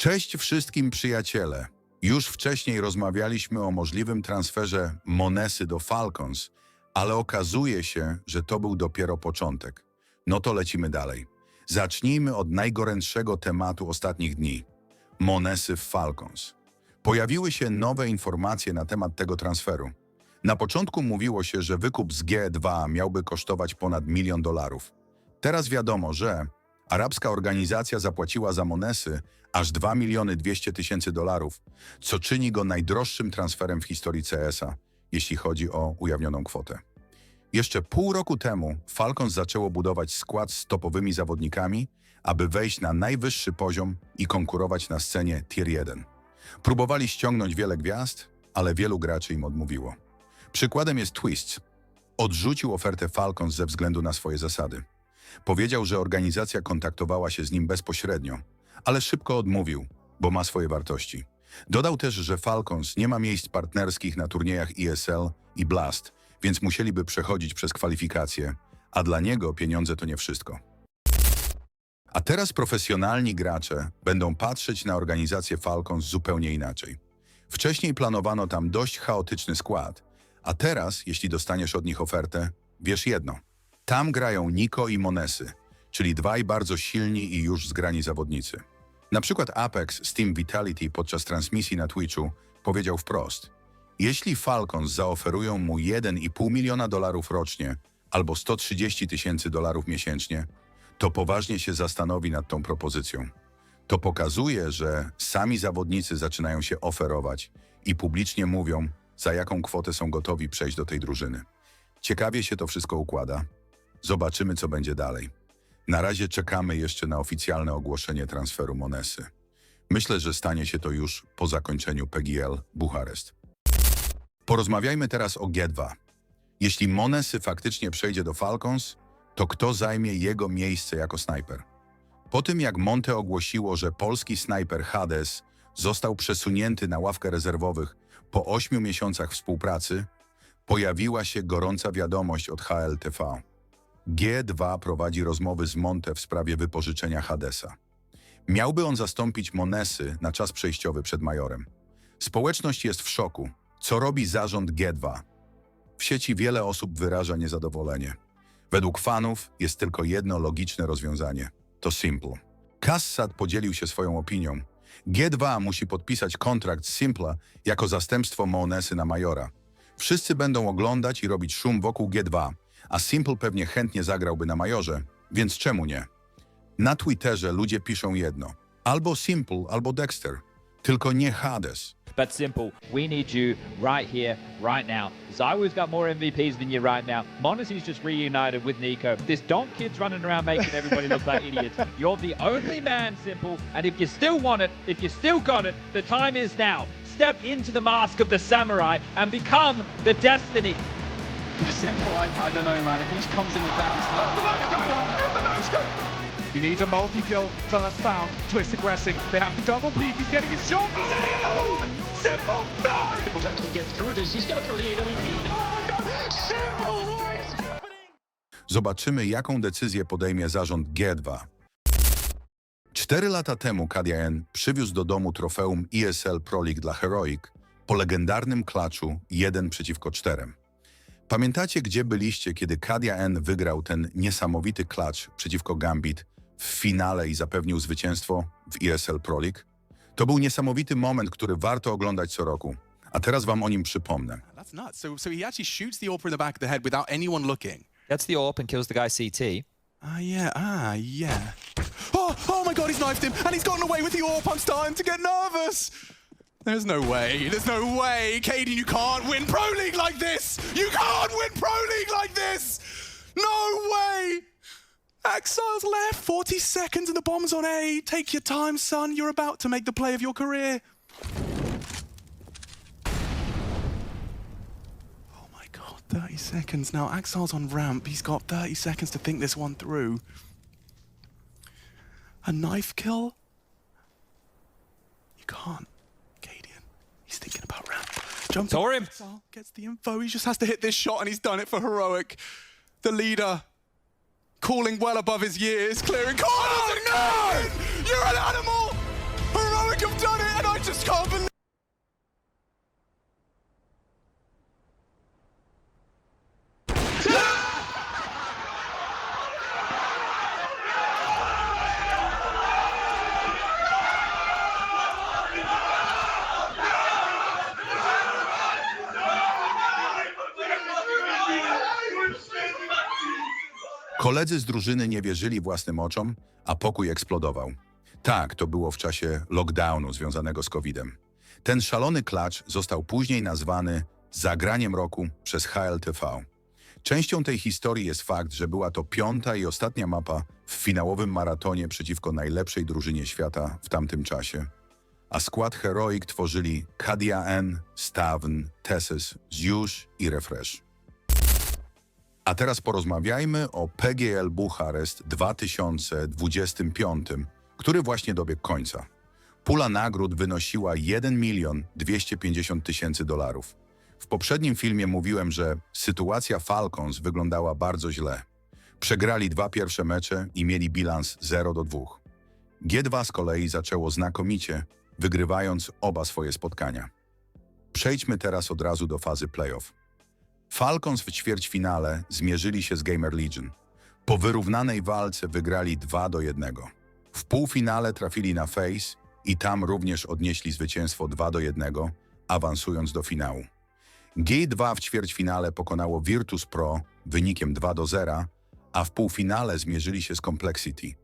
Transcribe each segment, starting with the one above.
Cześć wszystkim przyjaciele. Już wcześniej rozmawialiśmy o możliwym transferze Monesy do Falcons, ale okazuje się, że to był dopiero początek. No to lecimy dalej. Zacznijmy od najgorętszego tematu ostatnich dni. Monesy w Falcons. Pojawiły się nowe informacje na temat tego transferu. Na początku mówiło się, że wykup z G2 miałby kosztować ponad milion dolarów. Teraz wiadomo, że arabska organizacja zapłaciła za Monesy aż 2 miliony 200 tysięcy dolarów, co czyni go najdroższym transferem w historii CS-a, jeśli chodzi o ujawnioną kwotę. Jeszcze pół roku temu Falcons zaczęło budować skład z topowymi zawodnikami, aby wejść na najwyższy poziom i konkurować na scenie Tier 1. Próbowali ściągnąć wiele gwiazd, ale wielu graczy im odmówiło. Przykładem jest Twist. Odrzucił ofertę Falcons ze względu na swoje zasady. Powiedział, że organizacja kontaktowała się z nim bezpośrednio, ale szybko odmówił, bo ma swoje wartości. Dodał też, że Falcons nie ma miejsc partnerskich na turniejach ESL i Blast, więc musieliby przechodzić przez kwalifikacje, a dla niego pieniądze to nie wszystko. A teraz profesjonalni gracze będą patrzeć na organizację Falcons zupełnie inaczej. Wcześniej planowano tam dość chaotyczny skład, a teraz, jeśli dostaniesz od nich ofertę, wiesz jedno. Tam grają Niko i Monesy, czyli dwaj bardzo silni i już zgrani zawodnicy. Na przykład Apex z Team Vitality podczas transmisji na Twitchu powiedział wprost: Jeśli Falcons zaoferują mu 1,5 miliona dolarów rocznie albo 130 tysięcy dolarów miesięcznie, to poważnie się zastanowi nad tą propozycją. To pokazuje, że sami zawodnicy zaczynają się oferować i publicznie mówią, za jaką kwotę są gotowi przejść do tej drużyny. Ciekawie się to wszystko układa. Zobaczymy, co będzie dalej. Na razie czekamy jeszcze na oficjalne ogłoszenie transferu Monesy. Myślę, że stanie się to już po zakończeniu PGL Bucharest. Porozmawiajmy teraz o G2. Jeśli Monesy faktycznie przejdzie do Falcons, to kto zajmie jego miejsce jako snajper? Po tym jak Monte ogłosiło, że polski snajper Hades został przesunięty na ławkę rezerwowych po ośmiu miesiącach współpracy, pojawiła się gorąca wiadomość od HLTV. G2 prowadzi rozmowy z Monte w sprawie wypożyczenia Hadesa. Miałby on zastąpić Monesy na czas przejściowy przed majorem. Społeczność jest w szoku. Co robi zarząd G2? W sieci wiele osób wyraża niezadowolenie. Według fanów jest tylko jedno logiczne rozwiązanie. To Simple. Kassad podzielił się swoją opinią. G2 musi podpisać kontrakt z Simpla jako zastępstwo Monesy na Majora. Wszyscy będą oglądać i robić szum wokół G2, a Simple pewnie chętnie zagrałby na Majorze, więc czemu nie? Na Twitterze ludzie piszą jedno. Albo Simple, albo Dexter. Tylko nie Hades. But simple, we need you right here, right now. Got more MVPs than you right now. Monasy's just reunited with Nico. This Donk kid's running around making everybody look like idiots. You're the only man, Simple. And if you still want it, if you still got it, the time is now. Step into the mask of the samurai and become the destiny. Simple, I, I don't know, man. If he comes in with that, he's He needs a multi-kill. First found. Twist aggressing. They have to double peek. He's getting his shot. Simple. No! Simple to get through this. He's got to lead. Simple, what is happening? Zobaczymy, jaką decyzję podejmie zarząd G2. Cztery lata temu KDN przywiózł do domu trofeum ESL Pro League dla Heroic po legendarnym klaczu 1 przeciwko 4. Pamiętacie, gdzie byliście, kiedy KDN wygrał ten niesamowity klacz przeciwko Gambit w finale i zapewnił zwycięstwo w ESL Pro League? To był niesamowity moment, który warto oglądać co roku. A teraz wam o nim przypomnę. That's nuts. So, so he actually shoots the AWP in the back of the head without anyone looking. Gets the AWP and kills the guy CT. Ah, yeah. Ah, yeah. Oh, oh my God, he's knifed him, and he's gotten away with the AWP. I'm starting to get nervous. There's no way. There's no way, Caden. You can't win Pro League like this. You can't win Pro League like this. No way. Exiles left. 40 seconds, and the bomb's on A. Take your time, son. You're about to make the play of your career. Oh my god, 30 seconds. Now, Axile's on ramp. He's got 30 seconds to think this one through. A knife kill? You can't. Cadian. He's thinking about Jumps Saw him. Exile gets the info. He just has to hit this shot, and he's done it for Heroic. The leader. Calling well above his years, clearing corners. Oh, no! You're an animal! Koledzy z drużyny nie wierzyli własnym oczom, a pokój eksplodował. Tak, to było w czasie lockdownu związanego z COVID-em. Ten szalony klacz został później nazwany zagraniem roku przez HLTV. Częścią tej historii jest fakt, że była to piąta i ostatnia mapa w finałowym maratonie przeciwko najlepszej drużynie świata w tamtym czasie. A skład Heroic tworzyli Kadia N, Stavn, Tessus, Zjusz i Refresh. A teraz porozmawiajmy o PGL Bucharest 2025, który właśnie dobiegł końca. Pula nagród wynosiła 1 milion 250 tysięcy dolarów. W poprzednim filmie mówiłem, że sytuacja Falcons wyglądała bardzo źle. Przegrali dwa pierwsze mecze i mieli bilans 0 do 2. G2 z kolei zaczęło znakomicie, wygrywając oba swoje spotkania. Przejdźmy teraz od razu do fazy playoff. Falcons w ćwierćfinale zmierzyli się z Gamer Legion. Po wyrównanej walce wygrali 2 do 1. W półfinale trafili na Face i tam również odnieśli zwycięstwo 2 do 1, awansując do finału. G2 w ćwierćfinale pokonało Virtus Pro wynikiem 2 do 0, a w półfinale zmierzyli się z Complexity,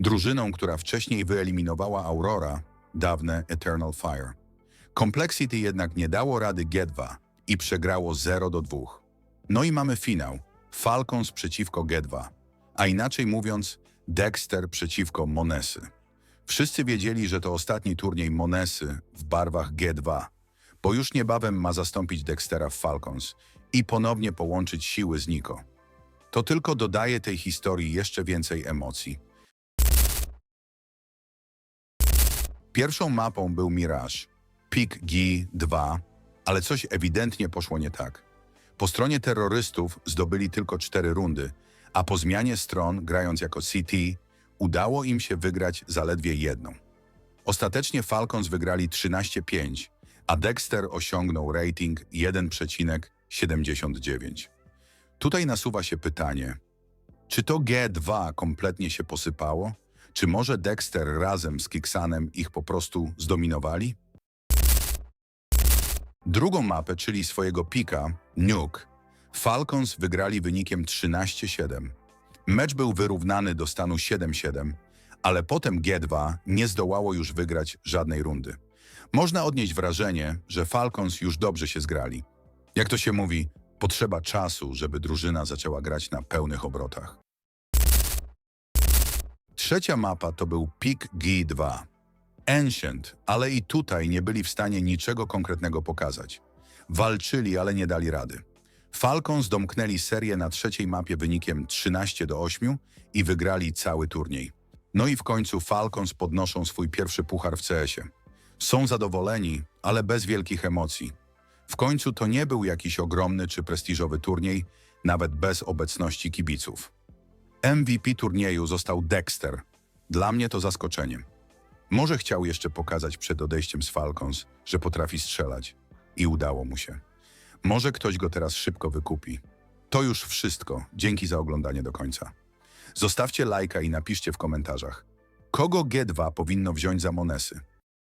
drużyną, która wcześniej wyeliminowała Aurora, dawne Eternal Fire. Complexity jednak nie dało rady G2 i przegrało 0 do 2. No i mamy finał. Falcons przeciwko G2, a inaczej mówiąc Dexter przeciwko Monesy. Wszyscy wiedzieli, że to ostatni turniej Monesy w barwach G2, bo już niebawem ma zastąpić Dextera w Falcons i ponownie połączyć siły z Nico. To tylko dodaje tej historii jeszcze więcej emocji. Pierwszą mapą był Mirage, Pik G2, ale coś ewidentnie poszło nie tak. Po stronie terrorystów zdobyli tylko cztery rundy, a po zmianie stron, grając jako CT, udało im się wygrać zaledwie jedną. Ostatecznie Falcons wygrali 13-5, a Dexter osiągnął rating 1,79. Tutaj nasuwa się pytanie, czy to G2 kompletnie się posypało? Czy może Dexter razem z Kiksanem ich po prostu zdominowali? Drugą mapę, czyli swojego pika, Nuke, Falcons wygrali wynikiem 13-7. Mecz był wyrównany do stanu 7-7, ale potem G2 nie zdołało już wygrać żadnej rundy. Można odnieść wrażenie, że Falcons już dobrze się zgrali. Jak to się mówi, potrzeba czasu, żeby drużyna zaczęła grać na pełnych obrotach. Trzecia mapa to był Pik G2. Ancient, ale i tutaj nie byli w stanie niczego konkretnego pokazać. Walczyli, ale nie dali rady. Falcons domknęli serię na trzeciej mapie wynikiem 13 do 8 i wygrali cały turniej. No i w końcu Falcons podnoszą swój pierwszy puchar w CS-ie. Są zadowoleni, ale bez wielkich emocji. W końcu to nie był jakiś ogromny czy prestiżowy turniej, nawet bez obecności kibiców. MVP turnieju został Dexter. Dla mnie to zaskoczenie. Może chciał jeszcze pokazać przed odejściem z Falcons, że potrafi strzelać. I udało mu się. Może ktoś go teraz szybko wykupi. To już wszystko. Dzięki za oglądanie do końca. Zostawcie lajka i napiszcie w komentarzach, kogo G2 powinno wziąć za Monesy.